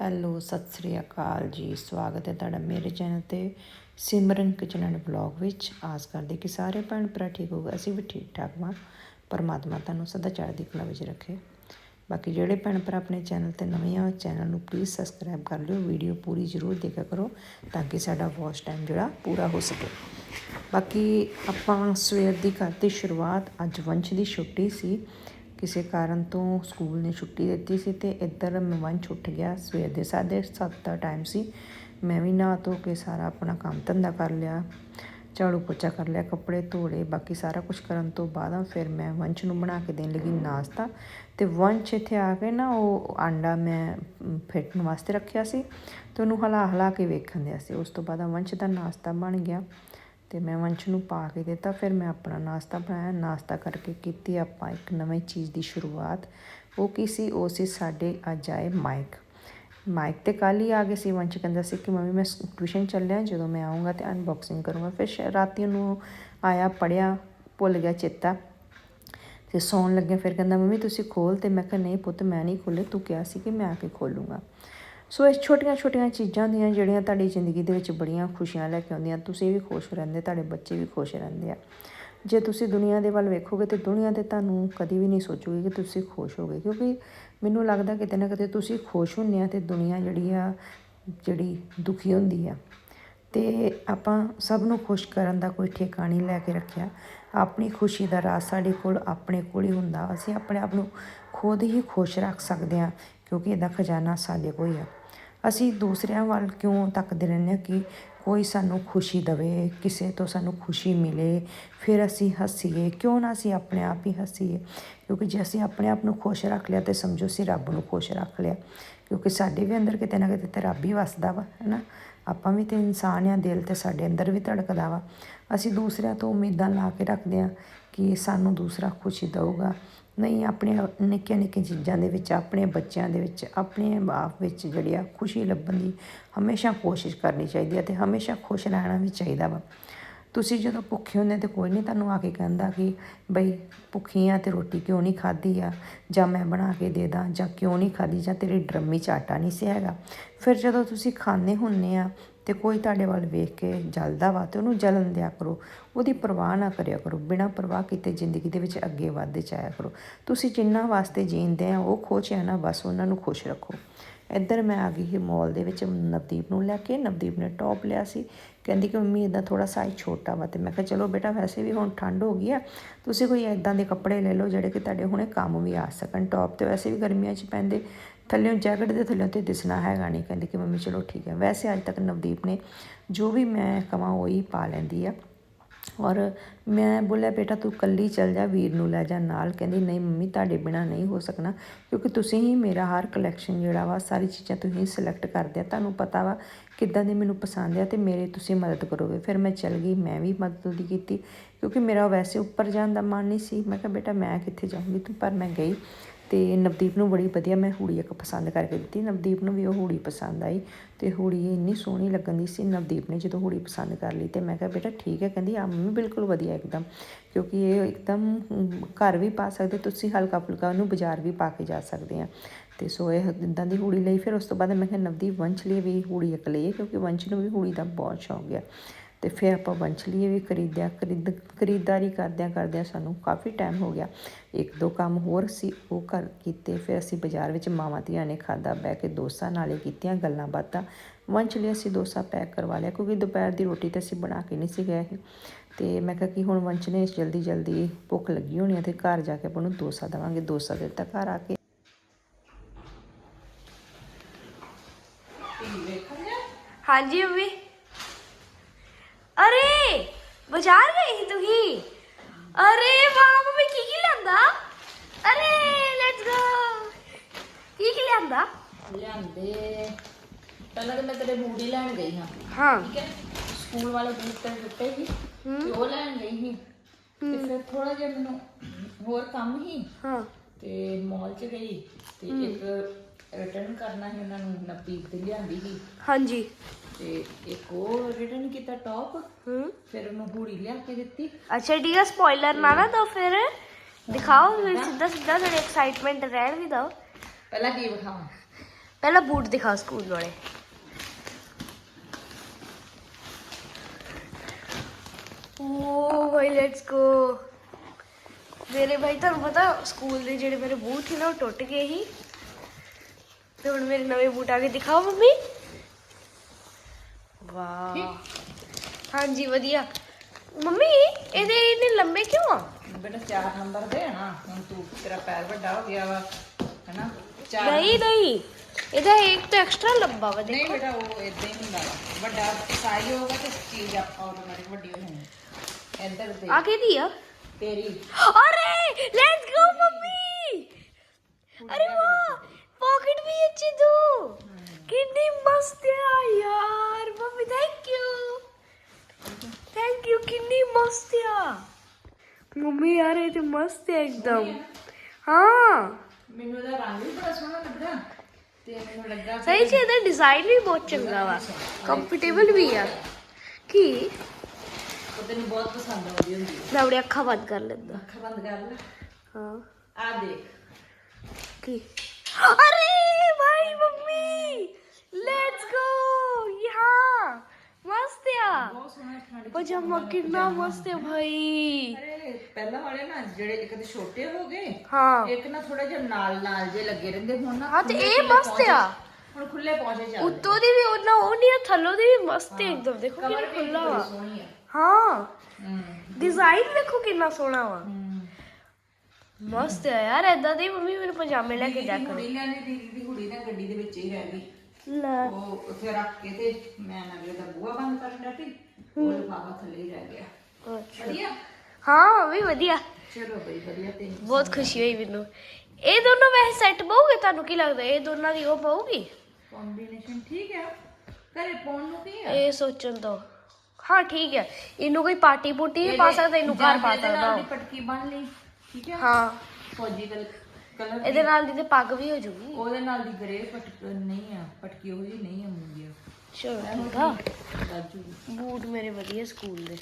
Hello, Sat Sri ਅਕਾਲ ਜੀ। ਸਵਾਗਤ ਹੈ ਤੁਹਾਡਾ ਮੇਰੇ ਚੈਨਲ ਤੇ ਸਿਮਰਨ ਕਿਚਨ ਐਂਡ ਬਲੌਗ ਵਿੱਚ। ਆਸ ਕਰਦੇ ਕਿ ਸਾਰੇ ਭੈਣ ਭਰਾ ਠੀਕ ਹੋਗੇ ਅਸੀਂ ਵੀ ਠੀਕ ਠਾਕ ਹਾਂ ਪਰਮਾਤਮਾ ਤੁਹਾਨੂੰ ਸਦਾ ਚੜ੍ਹਦੀ ਕਲਾ ਵਿੱਚ ਰੱਖੇ। ਬਾਕੀ ਜਿਹੜੇ ਭੈਣ ਭਰਾ ਆਪਣੇ ਚੈਨਲ ਤੇ ਨਵੇਂ ਆ, ਚੈਨਲ ਨੂੰ ਪਲੀਜ਼ ਸਬਸਕ੍ਰਾਈਬ ਕਰ ਲਿਓ। ਵੀਡੀਓ ਪੂਰੀ ਜ਼ਰੂਰ ਦੇਖਿਆ ਕਰੋ ਤਾਂ ਕਿ ਸਾਡਾ ਵਾਚ ਟਾਈਮ ਜਿਹੜਾ ਪੂਰਾ ਹੋ ਸਕੇ। ਬਾਕੀ ਆਪਾਂ ਸਵੇਰ ਦੀ ਕਰਤੀ ਸ਼ੁਰੂਆਤ, ਅੱਜ ਵੰਸ਼ ਦੀ ਛੁੱਟੀ ਸੀ। ਕਿਸੇ ਕਾਰਨ ਤੋਂ ਸਕੂਲ ਨੇ ਛੁੱਟੀ ਦਿੱਤੀ ਸੀ ਤੇ ਇੱਧਰ ਮੈਂ ਵੰਸ਼ ਉੱਠ ਗਿਆ ਸਵੇਰ ਦੇ ਸਾਢੇ ਸੱਤ ਦਾ ਟਾਈਮ ਸੀ। ਮੈਂ ਵੀ ਨਹਾ ਧੋ ਕੇ ਸਾਰਾ ਆਪਣਾ ਕੰਮ ਧੰਦਾ ਕਰ ਲਿਆ ਝਾੜੂ ਪੋਚਾ ਕਰ ਲਿਆ ਕੱਪੜੇ ਧੋ ਲਏ ਬਾਕੀ ਸਾਰਾ ਕੁਝ ਕਰਨ ਤੋਂ ਬਾਅਦ ਫਿਰ ਮੈਂ ਵੰਸ਼ ਨੂੰ ਬਣਾ ਕੇ ਦੇਣ ਲੱਗੀ ਨਾਸ਼ਤਾ ਤੇ ਵੰਸ਼ ਇੱਥੇ ਆ ਕੇ ਨਾ ਉਹ ਆਂਡਾ ਮੈਂ ਅਮ, ਫੇਟਣ ਵਾਸਤੇ ਰੱਖਿਆ ਸੀ ਤੇ ਉਹਨੂੰ ਹਲਾ ਹਲਾ ਕੇ ਵੇਖਣ ਦਿਆ ਸੀ। ਉਸ ਤੋਂ ਬਾਅਦ ਵੰਸ਼ ਦਾ ਨਾਸ਼ਤਾ ਬਣ ਗਿਆ। ਤੇ ਮੈਂ ਵੰਸ਼ ਨੂੰ ਪਾ ਕੇ ਦਿੱਤਾ, ਫਿਰ ਮੈਂ ਆਪਣਾ ਨਾਸ਼ਤਾ ਬਣਾਇਆ। ਨਾਸ਼ਤਾ ਕਰਕੇ ਕੀਤੀ ਆਪਾਂ ਇੱਕ ਨਵੀਂ ਚੀਜ਼ ਦੀ ਸ਼ੁਰੂਆਤ। ਉਹ ਕੀ ਸੀ? ਉਹ ਸੀ ਸਾਡੇ ਅੱਜ ਆਏ ਮਾਈਕ। ਮਾਈਕ ਤੇ ਕੱਲ੍ਹ ਹੀ ਆ ਗਏ ਸੀ। ਵੰਸ਼ ਕਹਿੰਦਾ ਸੀ ਕਿ ਮੰਮੀ, ਮੈਂ ਟਿਊਸ਼ਨ ਚੱਲਿਆ, ਜਦੋਂ ਮੈਂ ਆਉਂਗਾ ਤੇ ਅਨਬਾਕਸਿੰਗ ਕਰੂੰਗਾ। ਫਿਰ ਸ਼- ਰਾਤੀ ਉਹਨੂੰ ਆਇਆ ਪੜਿਆ ਭੁੱਲ ਗਿਆ ਚੇਤਾ। ਤੇ ਸੌਣ ਲੱਗਿਆ। ਫਿਰ ਕਹਿੰਦਾ, ਮੰਮੀ, ਤੁਸੀਂ ਖੋਲ। ਤੇ ਮੈਂ ਕਿਹਾ, ਨਹੀਂ ਪੁੱਤ, ਮੈਂ ਨਹੀਂ ਖੋਲੇ। ਤੂੰ ਕਿਹਾ ਸੀ ਕਿ ਮੈਂ ਆ ਕੇ ਖੋਲੂੰਗਾ। ਸੋ ਇਹ ਛੋਟੀਆਂ ਛੋਟੀਆਂ ਚੀਜ਼ਾਂ ਹੁੰਦੀਆਂ ਜਿਹੜੀਆਂ ਤੁਹਾਡੀ ਜ਼ਿੰਦਗੀ ਦੇ ਵਿੱਚ ਬੜੀਆਂ ਖੁਸ਼ੀਆਂ ਲੈ ਕੇ ਆਉਂਦੀਆਂ, ਤੁਸੀਂ ਵੀ ਖੁਸ਼ ਰਹਿੰਦੇ, ਤੁਹਾਡੇ ਬੱਚੇ ਵੀ ਖੁਸ਼ ਰਹਿੰਦੇ ਆ। ਜੇ ਤੁਸੀਂ ਦੁਨੀਆ ਦੇ ਵੱਲ ਵੇਖੋਗੇ ਤੇ ਦੁਨੀਆ ਤੇ ਤੁਹਾਨੂੰ ਕਦੀ ਵੀ ਨਹੀਂ ਸੋਚੋਗੇ ਕਿ ਤੁਸੀਂ ਖੁਸ਼ ਹੋਗੇ, ਕਿਉਂਕਿ ਮੈਨੂੰ ਲੱਗਦਾ ਕਿਤੇ ਨਾ ਕਿਤੇ ਤੁਸੀਂ ਖੁਸ਼ ਹੁੰਦੇ ਆ ਤੇ ਦੁਨੀਆ ਜਿਹੜੀ ਆ, ਜਿਹੜੀ ਦੁਖੀ ਹੁੰਦੀ ਆ। ਤੇ ਆਪਾਂ ਸਭ ਨੂੰ ਖੁਸ਼ ਕਰਨ ਦਾ ਕੋਈ ਠੇਕਾ ਨਹੀਂ ਲੈ ਕੇ ਰੱਖਿਆ। ਆਪਣੀ ਖੁਸ਼ੀ ਦਾ ਰਾਜ਼ ਸਾਡੇ ਕੋਲ ਆਪਣੇ ਕੋਲ ਹੀ ਹੁੰਦਾ, ਅਸੀਂ ਆਪਣੇ ਆਪ ਨੂੰ ਖੁਦ ਹੀ ਖੁਸ਼ ਰੱਖ ਸਕਦੇ ਹਾਂ ਕਿਉਂਕਿ ਇਹਦਾ ਖਜ਼ਾਨਾ ਸਾਡੇ ਕੋਲ ਹੀ ਆ। ਅਸੀਂ ਦੂਸਰਿਆਂ ਵੱਲ ਕਿਉਂ ਤੱਕਦੇ ਰਹਿੰਦੇ ਹਾਂ ਕਿ ਕੋਈ ਸਾਨੂੰ ਖੁਸ਼ੀ ਦੇਵੇ, ਕਿਸੇ ਤੋਂ ਸਾਨੂੰ ਖੁਸ਼ੀ ਮਿਲੇ, ਫਿਰ ਅਸੀਂ ਹੱਸੀਏ। ਕਿਉਂ ਨਾ ਅਸੀਂ ਆਪਣੇ ਆਪ ਹੀ ਹੱਸੀਏ? ਕਿਉਂਕਿ ਜੇ ਅਸੀਂ ਆਪਣੇ ਆਪ ਨੂੰ ਖੁਸ਼ ਰੱਖ ਲਿਆ ਤੇ ਸਮਝੋ ਅਸੀਂ ਰੱਬ ਨੂੰ ਖੁਸ਼ ਰੱਖ ਲਿਆ। ਕਿਉਂਕਿ ਸਾਡੇ ਵੀ ਅੰਦਰ ਕਿਤੇ ਨਾ ਕਿਤੇ ਤੇ ਰੱਬ ਹੀ ਵਸਦਾ ਵਾ ਹੈਨਾ ਆਪਾਂ ਵੀ ਤੇ ਇਨਸਾਨ ਆ ਦਿਲ ਤੇ ਸਾਡੇ ਅੰਦਰ ਵੀ ਧੜਕਦਾ ਵਾ। ਅਸੀਂ ਦੂਸਰਿਆਂ ਤੋਂ ਉਮੀਦਾਂ ਲਾ ਕੇ ਰੱਖਦੇ ਆ ਕਿ ਸਾਨੂੰ ਦੂਸਰਾ ਖੁਸ਼ੀ ਦਊਗਾ। ਨਹੀਂ, ਆਪਣੇ ਨਿੱਕੀਆਂ ਨਿੱਕੀਆਂ ਚੀਜ਼ਾਂ ਦੇ ਵਿੱਚ, ਆਪਣੇ ਬੱਚਿਆਂ ਦੇ ਵਿੱਚ, ਆਪਣੇ ਆਪ ਵਿੱਚ ਜਿਹੜੀ ਆ ਖੁਸ਼ੀ ਲੱਭਣ ਦੀ ਹਮੇਸ਼ਾ ਕੋਸ਼ਿਸ਼ ਕਰਨੀ ਚਾਹੀਦੀ ਹੈ ਤੇ ਹਮੇਸ਼ਾ ਖੁਸ਼ ਰਹਿਣਾ ਵੀ ਚਾਹੀਦਾ ਵਾ। ਤੁਸੀਂ ਜਦੋਂ ਭੁੱਖੇ ਹੁੰਦੇ ਤੇ ਕੋਈ ਨਹੀਂ ਤੁਹਾਨੂੰ ਆ ਕੇ ਕਹਿੰਦਾ ਕਿ ਬਈ ਭੁੱਖੀ ਆ ਤੇ ਰੋਟੀ ਕਿਉਂ ਨਹੀਂ ਖਾਧੀ ਆ? ਜਾਂ ਮੈਂ ਬਣਾ ਕੇ ਦੇ ਦਾਂ ਜਾਂ ਕਿਉਂ ਨਹੀਂ ਖਾਧੀ ਜਾਂ ਤੇਰੀ ਡਰਮੀ 'ਚ ਆਟਾ ਨਹੀਂ ਸੀ ਹੈਗਾ। ਫਿਰ ਜਦੋਂ ਤੁਸੀਂ ਖਾਂਦੇ ਹੁੰਨੇ ਆ ਤੇ ਕੋਈ ਤੁਹਾਡੇ ਵੱਲ ਵੇਖ ਕੇ ਜਲਦਾ ਵਾ ਤੇ ਉਹਨੂੰ ਜਲਨ ਦਿਆ ਕਰੋ। ਉਹਦੀ ਪਰਵਾਹ ਨਾ ਕਰਿਆ ਕਰੋ। ਬਿਨਾਂ ਪਰਵਾਹ ਕੀਤੇ ਜ਼ਿੰਦਗੀ ਦੇ ਵਿੱਚ ਅੱਗੇ ਵਧਦੇ ਜਾਇਆ ਕਰੋ। ਤੁਸੀਂ ਜਿੰਨਾ ਵਾਸਤੇ ਜੀਂਦੇ ਆ, ਉਹ ਖੁਸ਼ ਆ ਨਾ, ਬਸ ਉਹਨਾਂ ਨੂੰ ਖੁਸ਼ ਰੱਖੋ। ਇੱਧਰ ਮੈਂ ਆ ਗਈ ਹੀ ਮਾਲ ਦੇ ਵਿੱਚ, ਨਵਦੀਪ ਨੂੰ ਲੈ ਕੇ। ਨਵਦੀਪ ਨੇ ਟੌਪ ਲਿਆ ਸੀ। ਕਹਿੰਦੀ ਕਿ ਮੰਮੀ ਇਦਾਂ ਥੋੜਾ ਸਾਈਜ਼ ਛੋਟਾ ਵਾ ਤੇ ਮੈਂ ਕਿਹਾ, ਚਲੋ ਬੇਟਾ, ਵੈਸੇ ਵੀ ਹੁਣ ਠੰਡ ਹੋ ਗਈ ਆ। ਤੁਸੀਂ ਕੋਈ ਇਦਾਂ ਦੇ ਕੱਪੜੇ ਲੈ ਲਓ ਜਿਹੜੇ ਕਿ ਤੁਹਾਡੇ ਹੁਣੇ ਕੰਮ ਵੀ ਆ ਸਕਣ। ਟੌਪ ਤੇ ਵੈਸੇ ਵੀ ਗਰਮੀਆਂ 'ਚ ਪੈਂਦੇ। ਥੱਲਿਓਂ ਜੈਕਟ ਦੇ ਥੱਲਿਓਂ ਤੇ ਦਿਸਣਾ ਹੈਗਾ ਨਹੀਂ। ਕਹਿੰਦੀ ਕਿ ਮੰਮੀ ਚਲੋ ਠੀਕ ਹੈ। ਵੈਸੇ ਅੱਜ ਤੱਕ ਨਵਦੀਪ ਨੇ ਜੋ ਵੀ ਮੈਂ ਕਵਾਂ ਉਹੀ ਪਾ ਲੈਂਦੀ ਆ। ਔਰ ਮੈਂ ਬੋਲਿਆ, ਬੇਟਾ ਤੂੰ ਕੱਲੀ ਚੱਲ ਜਾ, ਵੀਰ ਨੂੰ ਲੈ ਜਾ ਨਾਲ। ਕਹਿੰਦੀ, ਨਹੀਂ ਮੰਮੀ, ਤੁਹਾਡੇ ਬਿਨਾ ਨਹੀਂ ਹੋ ਸਕਣਾ। ਕਿਉਂਕਿ ਤੁਸੀਂ ਹੀ ਮੇਰਾ ਹਰ ਕਲੈਕਸ਼ਨ ਜਿਹੜਾ ਵਾ, ਸਾਰੀ ਚੀਜ਼ਾਂ ਤੁਸੀਂ ਸਿਲੈਕਟ ਕਰਦੇ ਆ। ਤੁਹਾਨੂੰ ਪਤਾ ਵਾ ਕਿੱਦਾਂ ਦੀ ਮੈਨੂੰ ਪਸੰਦ ਆ ਤੇ ਮੇਰੇ ਤੁਸੀਂ ਮਦਦ ਕਰੋਗੇ। ਫਿਰ ਮੈਂ ਚੱਲ ਗਈ, ਮੈਂ ਵੀ ਮਦਦ ਉਹਦੀ ਕੀਤੀ। ਕਿਉਂਕਿ ਮੇਰਾ ਵੈਸੇ ਉੱਪਰ ਜਾਣ ਦਾ ਮਨ ਨਹੀਂ ਸੀ। ਮੈਂ ਕਿਹਾ, ਬੇਟਾ ਮੈਂ ਕਿੱਥੇ ਜਾਊਂਗੀ ਤੂੰ? ਪਰ ਮੈਂ ਗਈ। ਅਤੇ ਨਵਦੀਪ ਨੂੰ ਬੜੀ ਵਧੀਆ ਮੈਂ ਹੂੜੀ ਇੱਕ ਪਸੰਦ ਕਰਕੇ ਦਿੱਤੀ। ਨਵਦੀਪ ਨੂੰ ਵੀ ਉਹ ਹੂੜੀ ਪਸੰਦ ਆਈ ਅਤੇ ਹੂੜੀ ਇੰਨੀ ਸੋਹਣੀ ਲੱਗਣ ਦੀ ਸੀ ਨਵਦੀਪ ਨੇ ਜਦੋਂ ਹੂੜੀ ਪਸੰਦ ਕਰ ਲਈ ਤੇ ਮੈਂ ਕਿਹਾ, ਬੇਟਾ ਠੀਕ ਹੈ। ਕਹਿੰਦੀ, ਆ ਮੰਮੀ ਬਿਲਕੁਲ ਵਧੀਆ ਇੱਕਦਮ, ਕਿਉਂਕਿ ਇਹ ਇੱਕਦਮ ਘਰ ਵੀ ਪਾ ਸਕਦੇ, ਤੁਸੀਂ ਹਲਕਾ ਫੁਲਕਾ ਉਹਨੂੰ ਬਾਜ਼ਾਰ ਵੀ ਪਾ ਕੇ ਜਾ ਸਕਦੇ ਆ। ਤੇ ਸੋ ਇਹ ਇਦਾਂ ਦੀ ਹੂੜੀ ਲਈ। ਫਿਰ ਉਸ ਤੋਂ ਬਾਅਦ ਮੈਂ ਕਿਹਾ, ਨਵਦੀਪ ਵੰਸ਼ ਲਈ ਵੀ ਹੂੜੀ ਇੱਕ ਲਈਏ ਕਿਉਂਕਿ ਵੰਸ਼ ਨੂੰ ਵੀ ਹੂੜੀ ਦਾ ਬਹੁਤ ਸ਼ੌਕ ਆ। ਤੇ ਫਿਰ ਆਪਾਂ ਵੰਸ਼ ਲਈ ਵੀ ਖਰੀਦਿਆ, ਖਰੀਦ, ਖਰੀਦਦਾਰੀ ਕਰਦਿਆਂ ਕਰਦਿਆਂ ਸਾਨੂੰ ਕਾਫੀ ਟਾਈਮ ਹੋ ਗਿਆ। ਇੱਕ ਦੋ ਕੰਮ ਹੋਰ ਸੀ ਉਹ ਕਰ ਕੀਤੇ, ਫਿਰ ਅਸੀਂ ਬਾਜ਼ਾਰ ਵਿੱਚ ਮਾਵਾਂ ਧੀਆਂ ਨੇ ਖਾਦਾ ਬਹਿ ਕੇ ਦੋਸਤਾਂ ਨਾਲੇ ਕੀਤੀਆਂ ਗੱਲਾਂ ਬਾਤਾਂ। ਵੰਸ਼ ਲਈ ਅਸੀਂ ਦੋਸਾ ਪੈਕ ਕਰਵਾ ਲਿਆ, ਕਿਉਂਕਿ ਦੁਪਹਿਰ ਦੀ ਰੋਟੀ ਤਾਂ ਅਸੀਂ ਬਣਾ ਕੇ ਨਹੀਂ ਸੀ ਗਏ ਸੀ ਤੇ ਮੈਂ ਕਿਹਾ ਕਿ ਹੁਣ ਵੰਸ਼ ਨੇ ਜਲਦੀ ਜਲਦੀ ਭੁੱਖ ਲੱਗੀ ਹੋਣੀ ਹੈ ਤੇ ਘਰ ਜਾ ਕੇ ਆਪਾਂ ਨੂੰ ਡੋਸਾ ਦੇਵਾਂਗੇ। ਡੋਸਾ ਦੇ ਦਿੱਤਾ ਘਰ ਆ ਕੇ। ਹਾਂਜੀ, ਮੰਮੀ। ਅਰੇ ਬਾਜ਼ਾਰ ਗਈ ਸੀ ਤੁਸੀਂ? ਅਰੇ ਵਾਹ ਮੰਮੀ ਕੀ ਕੀ ਲਿਆਂਦਾ? ਅਰੇ ਲੈਟਸ ਗੋ ਕੀ ਕੀ ਲਿਆਂਦਾ? ਲਿਆਂਦੇ। ਪਹਿਲਾਂ ਤਾਂ ਮੈਂ ਤੇਰੇ ਬੂਟ ਹੀ ਲੈਣ ਗਈ ਹਾਂ। ਹਾਂ। ਠੀਕ ਹੈ? ਸਕੂਲ ਵਾਲੇ ਬੂਟ ਤੇ ਦਿੱਤੇ ਸੀ। ਤੇ ਉਹ ਲੈਣ ਗਈ ਸੀ। ਤੇ ਫਿਰ ਥੋੜਾ ਜਿਹਾ ਮੈਨੂੰ ਹੋਰ ਕੰਮ ਸੀ। ਹਾਂ। ਤੇ ਮਾਲ 'ਚ ਗਈ। ਤੇ ਇੱਕ ਰਿਟਰਨ ਕਰਨਾ ਸੀ ਉਹਨਾਂ ਨੂੰ ਤੇ ਲਿਆਂਦੀ ਸੀ। ਹਾਂਜੀ। ਤੇ ਇੱਕ ਉਹ ਰਿਟਰਨ ਕੀਤਾ ਟੌਪ ਹੂੰ। ਫਿਰ ਉਹਨੂੰ ਹੂੜੀ ਲਿਆ ਕੇ ਦਿੱਤੀ। ਅੱਛਾ ਠੀਕ ਹੈ ਸਪੋਇਲਰ ਨਾ ਨਾ ਦੋ ਫਿਰ। ਦਿਖਾਓ ਫਿਰ ਸਿੱਧਾ ਸਿੱਧਾ ਥੋੜੀ ਐਕਸਾਈਟਮੈਂਟ ਰਹਿਣ ਵੀ ਦਿਓ। ਪਹਿਲਾਂ ਕੀ ਵਿਖਾਵਾਂ? ਪਹਿਲਾਂ ਬੂਟ ਦਿਖਾ ਸਕੂਲ ਵਾਲੇ। ਓ ਭਾਈ ਲੈਟਸ ਗੋ ਮੇਰੇ ਭਾਈ ਤੁਹਾਨੂੰ ਪਤਾ ਸਕੂਲ ਦੇ ਜਿਹੜੇ ਮੇਰੇ ਬੂਟ ਸੀ ਨਾ ਉਹ ਟੁੱਟ ਗਏ ਸੀ। ਤੇ ਹੁਣ ਮੇਰੇ ਨਵੇਂ ਬੂਟ ਆ ਕੇ ਦਿਖਾਓ ਮੰਮੀ। ਵਾਹ ਹਾਂਜੀ ਵਧੀਆ ਮੰਮੀ ਇਹਦੇ ਇੰਨੇ ਲੰਮੇ ਕਿਉਂ ਆ ਬੇਟਾ 4 ਨੰਬਰ ਦੇ ਨਾ ਹੁਣ ਤੂੰ ਤੇਰਾ ਪੈਰ ਵੱਡਾ ਹੋ ਗਿਆ ਵਾ ਹੈਨਾ ਚਾਰ ਨਹੀਂ ਨਹੀਂ ਇਹਦਾ ਇੱਕ ਤਾਂ ਐਕਸਟਰਾ ਲੰਬਾ ਵਾ ਨਹੀਂ ਦੇਖੋ ਬੇਟਾ ਉਹ ਇਦਾਂ ਹੀ ਹੁੰਦਾ ਵਾ ਵੱਡਾ ਸਾਈਜ਼ ਹੋਗਾ ਤੇ ਚੀਜ਼ ਆਪਾਂ ਆਟੋਮੈਟਿਕ ਵੱਡੀ ਹੋ ਜਾਣੀ ਇੱਧਰ ਤੇ ਆ ਕਿਹਦੀ ਆ ਤੇਰੀ अरे लेट्स गो मम्मी अरे वाह पॉकेट भी अच्छी दो कितनी मस्त है यार mummy thank you thank you ਕਿੰਨੀ ਮਸਤ ਆ ਮੰਮੀ ਯਾਰ ਇਹ ਤੇ ਮਸਤ ਹੈ ਇੱਕਦਮ ਹਾਂ ਮੈਨੂੰ ਇਹਦਾ ਰੰਗ ਵੀ ਬੜਾ ਸੋਹਣਾ ਲੱਗਦਾ ਤੇ ਮੈਨੂੰ ਲੱਗਾ ਸਹੀ ਚ ਇਹਦਾ ਡਿਜ਼ਾਈਨ ਵੀ ਬਹੁਤ ਚੰਗਾ ਵਾ. ਕੰਫਰਟੇਬਲ ਵੀ ਆ ਕੀ ਉਹ ਤੈਨੂੰ ਬਹੁਤ ਪਸੰਦ ਆਉਂਦੀ ਹੁੰਦੀ ਹੈ ਮੈਂ ਆਪਣੀ ਅੱਖਾਂ ਬੰਦ ਕਰ ਲੈਂਦਾ ਅੱਖਾਂ ਬੰਦ ਕਰ ਲੈ ਹਾਂ ਆ ਦੇਖ ਕੀ ਅਰੇ ਭਾਈ ਮੰਮੀ ਲੈਟਸ ਗੋ ਪਜਾਮਾ ਕਿੰਨਾ ਮਸਤ ਹੈ ਭਾਈ ਅਰੇ ਪਹਿਲਾਂ ਵਾਲੇ ਨਾ ਜਿਹੜੇ ਇੱਕ ਤੇ ਛੋਟੇ ਹੋ ਗਏ ਹਾਂ ਇੱਕ ਨਾ ਥੋੜਾ ਜਿਹਾ ਨਾਲ ਨਾਲ ਜੇ ਲੱਗੇ ਰਹਿੰਦੇ ਹੁਣ ਨਾ ਹਾਂ ਤੇ ਇਹ ਮਸਤ ਆ ਹੁਣ ਖੁੱਲੇ ਪਹੁੰਚੇ ਚੱਲਦੇ ਉੱਤੋਂ ਦੀ ਵੀ ਉਹਨਾਂ ਉਹ ਨਹੀਂ ਥੱਲੋਂ ਦੀ ਵੀ ਮਸਤ ਹੈ ਇੱਕਦਮ ਦੇਖੋ ਕਿੰਨਾ ਖੁੱਲਾ ਵਾ ਹਾਂ ਡਿਜ਼ਾਈਨ ਦੇਖੋ ਕਿੰਨਾ ਸੋਹਣਾ ਵਾ ਮਸਤ ਆ ਯਾਰ ਐਦਾਂ ਦੀ ਮੰਮੀ ਮੈਨੂੰ ਪਜਾਮੇ ਲੈ ਕੇ ਜਾ ਕਰੋ ਮੇਰੀ ਲੈਣੀ ਦੀ ਕੁੜੀ ਨਾ ਗੱਡੀ ਦੇ ਵਿੱਚ ਹੀ ਰਹਿ ਗਈ ਲੈ। ਉਹ ਉੱਥੇ ਰੱਖ ਕੇ ਤੇ ਮੈਂ ਅਗਲੇ ਦਾ ਬੂਹਾ ਬੰਦ ਕਰਨ ਲੱਗੀ ਉਹ ਲਿਫਾਫਾ ਥੱਲੇ ਹੀ ਰਹਿ ਗਿਆ। ਵਧੀਆ? ਹਾਂ ਵੀ ਵਧੀਆ। ਚਲੋ ਬਈ ਵਧੀਆ ਤੇ। ਬਹੁਤ ਖੁਸ਼ੀ ਹੋਈ ਮੈਨੂੰ। ਇਹ ਦੋਨੋਂ ਵੈਸੇ ਸੈੱਟ ਪਾਉਗੇ ਤੁਹਾਨੂੰ ਕੀ ਲੱਗਦਾ ਇਹ ਦੋਨਾਂ ਦੀ ਉਹ ਪਾਉਗੀ ਕੰਬੀਨੇਸ਼ਨ ਠੀਕ ਹੈ ਘਰੇ ਪਾਉਣ ਨੂੰ ਕੀ ਹੈ ਇਹ ਸੋਚਣ ਤੋਂ ਹਾਂ ਠੀਕ ਹੈ ਇਹਨੂੰ ਕੋਈ ਪਾਰਟੀ ਪੁੱਟੀ ਵੀ ਪਾ ਸਕਦਾ ਇਹਨੂੰ ਘਰ ਪਾ ਸਕਦਾ। ਦੀ ਪਟਕੀ ਬੰਨ ਲਈ ਠੀਕ ਹੈ ਹਾਂ। ਫੌਜੀ ਕਲ ਕਲਰ ਇਹਦੇ ਨਾਲ ਦੀ ਤੇ ਪੱਗ ਵੀ ਹੋ ਜੂਗੀ। ਉਹਦੇ ਨਾਲ ਦੀ ਗਰੇ ਪਟਕ ਨਹੀਂ ਆ ਪਟਕੀ ਉਹ ਜੀ ਨਹੀਂ ਆ ਮੁੰਡੀ ਚਲੋ ਠੀਕ ਆ। ਰਾਜੂ। ਬੂਟ ਮੇਰੇ ਵਧੀਆ ਸਕੂਲ ਦੇ।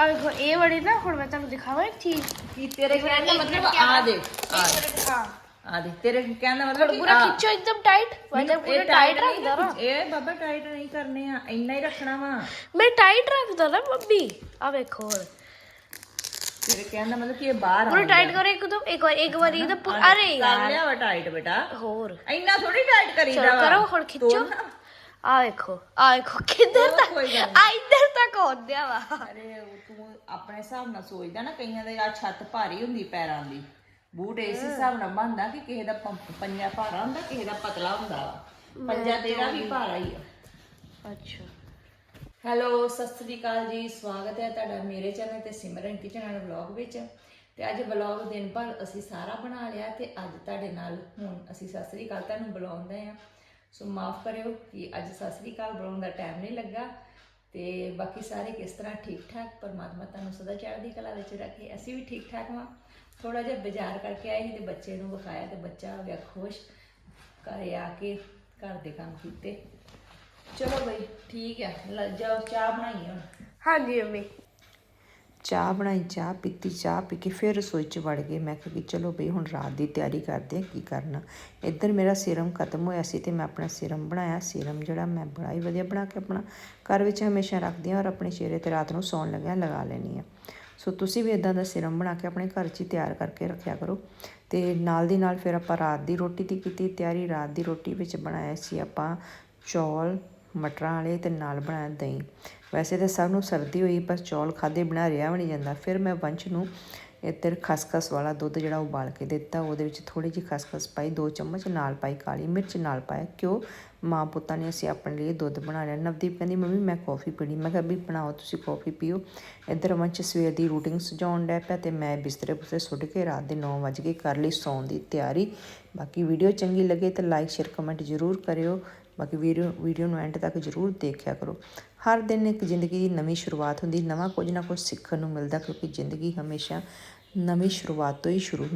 ਆ ਵੇਖੋ ਇਹ ਵਾਲੀ ਨਾ ਹੁਣ ਮੈਂ ਤੁਹਾਨੂੰ ਦਿਖਾਵਾਂ ਇੱਕ ਚੀਜ਼। ਕੀ ਤੇਰੇ ਕਹਿਣ ਦਾ ਮਤਲਬ ਆ ਦੇ ਆ ਹਾਂ। ਆ ਦੇ ਤੇਰੇ ਕਹਿਣ ਦਾ ਮਤਲਬ ਪੂਰਾ। ਖਿੱਚੋ ਇੱਕਦਮ ਟਾਈਟ ਤਾਂ ਪੂਰਾ ਟਾਈਟ ਰੱਖਦਾ ਨਾ। ਇਹ ਬਾਬਾ ਟਾਈਟ ਨਹੀਂ ਕਰਨੇ ਆ ਇੰਨਾ ਹੀ ਰੱਖਣਾ ਵਾ। ਮੈਂ ਟਾਈਟ ਰੱਖਦਾ ਨਾ ਮੰਮੀ। ਆ ਵੇਖੋ ਹੁਣ। ਤੇਰੇ ਕਹਿਣ ਦਾ ਮਤਲਬ ਕਿ ਇਹ ਬਾਹਰ ਪੂਰਾ ਟਾਈਟ ਕਰੋ ਇੱਕ ਵਾਰ ਇੱਕ ਵਾਰੀ ਇਹਦਾ ਪੂਰਾ ਅਰੇ ਕਰ ਯਾਰ। ਲਿਆ ਵਾ ਟਾਈਟ ਬੇਟਾ। ਹੋਰ। ਇੰਨਾ ਥੋੜੀ ਟਾਈਟ ਕਰੀਦਾ ਚਲੋ ਵਾ। ਕਰੋ ਹੁਣ ਖਿੱਚੋ। ਤੋੜ ਨਾ। ਆ ਵੇਖੋ ਆ ਵੇਖੋ ਕਿੱਧਰ ਚਲੋ, ਤੱਕ ਕੋਈ ਗੱਲ ਆ ਇੱਧਰ ਤੱਕ ਆਉਂਦਿਆ ਵਾ। ਅਰੇ ਉਹ ਤੂੰ ਆਪਣੇ ਹਿਸਾਬ ਨਾਲ ਸੋਚਦਾ ਨਾ ਕਈਆਂ ਦੇ ਆ ਛੱਤ ਭਾਰੀ ਹੁੰਦੀ ਪੈਰਾਂ ਦੀ। ਬੂਟ ਇਸ ਹਿਸਾਬ ਨਾਲ ਬਣਦਾ ਕਿ ਕਿਸੇ ਦਾ ਪੰਪ- ਪੰਜਾ ਭਾਰਾ ਹੁੰਦਾ ਕਿਸੇ ਦਾ ਪਤਲਾ ਹੁੰਦਾ ਵਾ। ਪੰਜਾ ਤੇਰਾ ਵੀ ਭਾਰਾ ਹੀ ਆ। ਅੱਛਾ। ਹੈਲੋ, ਸਤਿ ਸ੍ਰੀ ਅਕਾਲ ਜੀ। ਸਵਾਗਤ ਹੈ ਤੁਹਾਡਾ ਮੇਰੇ ਚੈਨਲ ਤੇ ਸਿਮਰਨ ਕਿਚਨ ਐਂਡ ਵਲੌਗ ਵਿੱਚ। ਤੇ ਅੱਜ ਵਲੌਗ ਦਿਨ ਭਰ ਅਸੀਂ ਸਾਰਾ ਬਣਾ ਲਿਆ ਤੇ ਅੱਜ ਤੁਹਾਡੇ ਨਾਲ ਹੁਣ ਅਸੀਂ ਸਤਿ ਸ੍ਰੀ ਅਕਾਲ ਤੁਹਾਨੂੰ ਬੁਲਾਉਂਦੇ ਆ ਸੋ ਮਾਫ ਕਰਿਓ ਕਿ ਅੱਜ ਸਤਿ ਸ੍ਰੀ ਅਕਾਲ ਬੁਲਾਉਣ ਦਾ ਟਾਈਮ ਨਹੀਂ ਲੱਗਾ। ਤੇ ਬਾਕੀ ਸਾਰੇ ਕਿਸ ਤਰ੍ਹਾਂ ਠੀਕ ਠਾਕ ਪਰਮਾਤਮਾ ਤੁਹਾਨੂੰ ਸਦਾ ਚੜ੍ਹਦੀ ਕਲਾ ਵਿੱਚ ਰੱਖੇ। ਅਸੀਂ ਵੀ ਠੀਕ ਠਾਕ ਹਾਂ ਥੋੜਾ ਜਿਹਾ ਬਾਜ਼ਾਰ ਕਰਕੇ ਆਏ ਸੀ ਤੇ ਬੱਚੇ ਨੂੰ ਵਿਖਾਇਆ ਤੇ ਬੱਚਾ ਹੋ ਗਿਆ ਖੁਸ਼ ਘਰੇ ਆ ਕੇ ਘਰ ਦੇ ਕੰਮ ਕੀਤੇ। ਚਲੋ ਬਈ ਠੀਕ ਹੈ ਲੈ ਜਾਓ ਚਾਹ ਬਣਾਈਏ ਹੁਣ ਹਾਂਜੀ ਮੰਮੀ। ਚਾਹ ਬਣਾਈ ਚਾਹ ਪੀਤੀ ਚਾਹ ਪੀ ਕੇ ਫਿਰ ਰਸੋਈ 'ਚ ਵੜ ਗਏ। ਮੈਂ ਕਿਹਾ ਕਿ ਚਲੋ ਬਈ ਹੁਣ ਰਾਤ ਦੀ ਤਿਆਰੀ ਕਰਦੇ ਹਾਂ ਕੀ ਕਰਨਾ। ਇੱਧਰ ਮੇਰਾ ਸੀਰਮ ਖਤਮ ਹੋਇਆ ਸੀ ਤੇ ਮੈਂ ਆਪਣਾ ਸੀਰਮ ਬਣਾਇਆ। ਸੀਰਮ ਜਿਹੜਾ ਮੈਂ ਬੜਾ ਹੀ ਵਧੀਆ ਬਣਾ ਕੇ ਆਪਣਾ ਘਰ ਵਿੱਚ ਹਮੇਸ਼ਾ ਰੱਖਦੀ ਹਾਂ ਔਰ ਆਪਣੇ ਚਿਹਰੇ ਤੇ ਰਾਤ ਨੂੰ ਸੌਣ ਲੱਗਿਆ ਲਗਾ ਲੈਣੀ ਆ ਸੋ ਤੁਸੀਂ ਵੀ ਇਦਾਂ ਦਾ ਸੀਰਮ ਬਣਾ ਕੇ ਆਪਣੇ ਘਰ 'ਚ ਹੀ ਤਿਆਰ ਕਰਕੇ ਰੱਖਿਆ ਕਰੋ। ਤੇ ਨਾਲ ਦੀ ਨਾਲ ਫਿਰ ਆਪਾਂ ਰਾਤ ਦੀ ਰੋਟੀ ਦੀ ਕੀਤੀ ਤਿਆਰੀ। ਰਾਤ ਦੀ ਰੋਟੀ ਵਿੱਚ ਬਣਾਇਆ ਸੀ ਆਪਾਂ ਚੌਲ ਮਟਰਾਂ ਵਾਲੇ ਅਤੇ ਨਾਲ ਬਣਾਇਆ ਦਹੀਂ। ਵੈਸੇ ਤਾਂ ਸਭ ਨੂੰ ਸਰਦੀ ਹੋਈ ਪਰ ਚੌਲ ਖਾਦੇ ਬਿਨਾਂ ਰਿਹਾ ਵੀ ਨਹੀਂ ਜਾਂਦਾ। ਫਿਰ ਮੈਂ ਵੰਸ਼ ਨੂੰ ਇੱਧਰ ਖਸਖਸ ਵਾਲਾ ਦੁੱਧ ਜਿਹੜਾ ਉਬਾਲ ਕੇ ਦਿੱਤਾ, ਉਹਦੇ ਵਿੱਚ ਥੋੜੀ ਜਿਹੀ ਖਸਖਸ ਪਾਈ, ਦੋ ਚਮਚ ਨਾਲ ਪਾਈ ਕਾਲੀ ਮਿਰਚ ਨਾਲ ਪਾਇਆ। ਕਿਉਂ? ਮਾਂ ਪੁੱਤਾਂ ਨੇ ਅਸੀਂ ਆਪਣੇ ਲਈ ਦੁੱਧ ਬਣਾ ਲਿਆ। ਨਵਦੀਪ ਕਹਿੰਦੀ, ਮੰਮੀ, ਮੈਂ ਕੌਫੀ ਪੀਣੀ। ਮੈਂ ਕਿਹਾ, ਵੀ ਬਣਾਓ, ਤੁਸੀਂ ਕੌਫੀ ਪੀਓ। ਇੱਧਰ ਵੰਸ਼ ਸਵੇਰ ਦੀ ਰੂਟਿੰਗ ਸਜਾਉਣ ਡੈ ਪਿਆ ਤੇ ਮੈਂ ਬਿਸਤਰੇ ਬੁਸਤਰੇ ਸੁੱਟ ਕੇ ਰਾਤ ਦੇ 9 ਵਜੇ ਕਰ ਲਈ ਸੌਣ ਦੀ ਤਿਆਰੀ। ਬਾਕੀ ਵੀਡੀਓ ਚੰਗੀ ਲੱਗੇ ਤਾਂ ਲਾਈਕ, ਸ਼ੇਅਰ, ਕਮੈਂਟ ਜ਼ਰੂਰ ਕਰਿਓ। ਬਾਕੀ ਵੀਡੀਓ ਵੀਡੀਓ ਨੂੰ ਐਂਡ ਤੱਕ ਜ਼ਰੂਰ ਦੇਖਿਆ ਕਰੋ। ਹਰ ਦਿਨ ਇੱਕ ਜ਼ਿੰਦਗੀ ਦੀ ਨਵੀਂ ਸ਼ੁਰੂਆਤ ਹੁੰਦੀ, ਨਵਾਂ ਕੁਝ ਨਾ ਕੁਝ ਸਿੱਖਣ ਨੂੰ ਮਿਲਦਾ, ਕਿਉਂਕਿ ਜ਼ਿੰਦਗੀ ਹਮੇਸ਼ਾ ਨਵੀਂ ਸ਼ੁਰੂਆਤ ਤੋਂ ਹੀ ਸ਼ੁਰੂ ਹੁੰਦੀ।